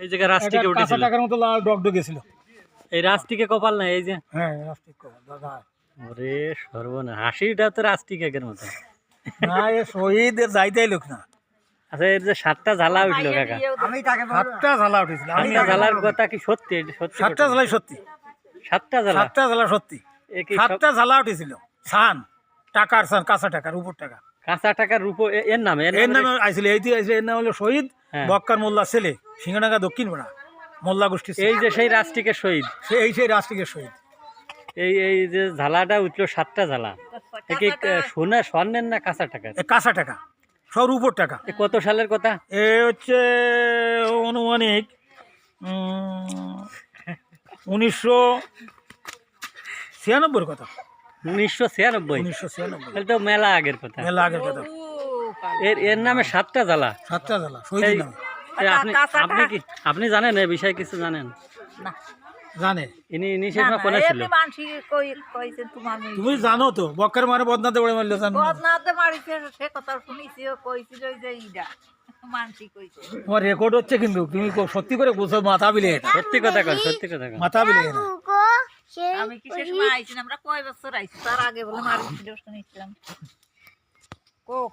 এই জায়গায় রাস্টিকে কাঁচা উঠেছিল। টাকার মতো লাল ডগ ডগেছিল। এই রাস্টিকে কপাল না এই যে। হ্যাঁ রাস্টিক কপাল, দাদা। ওরে সর্বনা হাসিটা তো রাস্টিক একের মতো। না এ শহীদের যাইতেই লোক না। আচ্ছা এর যে সাতটা ঝালা উঠল কাকা। আমি তাকে সাতটা ঝালা উঠেছিল আমি ঝালার কথা কি সত্যি? সত্যি সাতটা ঝালাই সত্যি। সাতটা ঝালা সাতটা ঝালা সত্যি। সাতটা ঝালা উঠেছিল। সান টাকার সান কাঁচা টাকার উপর টাকা। কাঁচা টাকার রূপ এর নামে এর এর নামে আইছিল এই দিয়ে আইছিল এর নাম হলো শহীদ। বক্কার মোল্লা ছেলে সিংহডাঙ্গা দক্ষিণ পাড়া মোল্লা গোষ্ঠী এই যে সেই রাস্টিকের শহীদ। সে এই সেই রাষ্ট্রিকের শহীদ। এই এই যে ঝালাটা উঠল সাতটা ঝালা। এ কি সোনা স্বর্ণের না কাঁচা টাকা? কাঁচা টাকা। সব উপর টাকা। এ কত সালের কথা? এ হচ্ছে অনুমানিক উনিশশো ছিয়ানব্বইয়ের কথা। উনিশশো ছিয়ানব্বই। উনিশশো ছিয়ানব্বই। তো মেলা আগের কথা। মেলা আগের কথা। এর এর নামে সাতটা জ্বালা। সাতটা জেলা শহীদের নামে। এই আপনি আপনি কি আপনি জানেন এই বিষয়ে কিছু জানেন? জানে। ইনি ইনি সে সময় কোনে ছিল? মানসি কই কইছে তোমার মেয়ে তুমি জানো তো বক্কার বদনাতে বলে মারলো জানো বদনাতে মারিছে সে কথা শুনিছি ও কইছিল যে ইডা। তোমার রেকর্ড হচ্ছে কিন্তু তুমি সত্যি করে বুঝো মাথা বিলে সত্যি কথা সত্যি কথা কন মাথা বিলে এটা। আমি কিসের সময় আইছি আমরা কয় বছর আইছি? তার আগে বলে মারিছিল শুনিছিলাম। কোক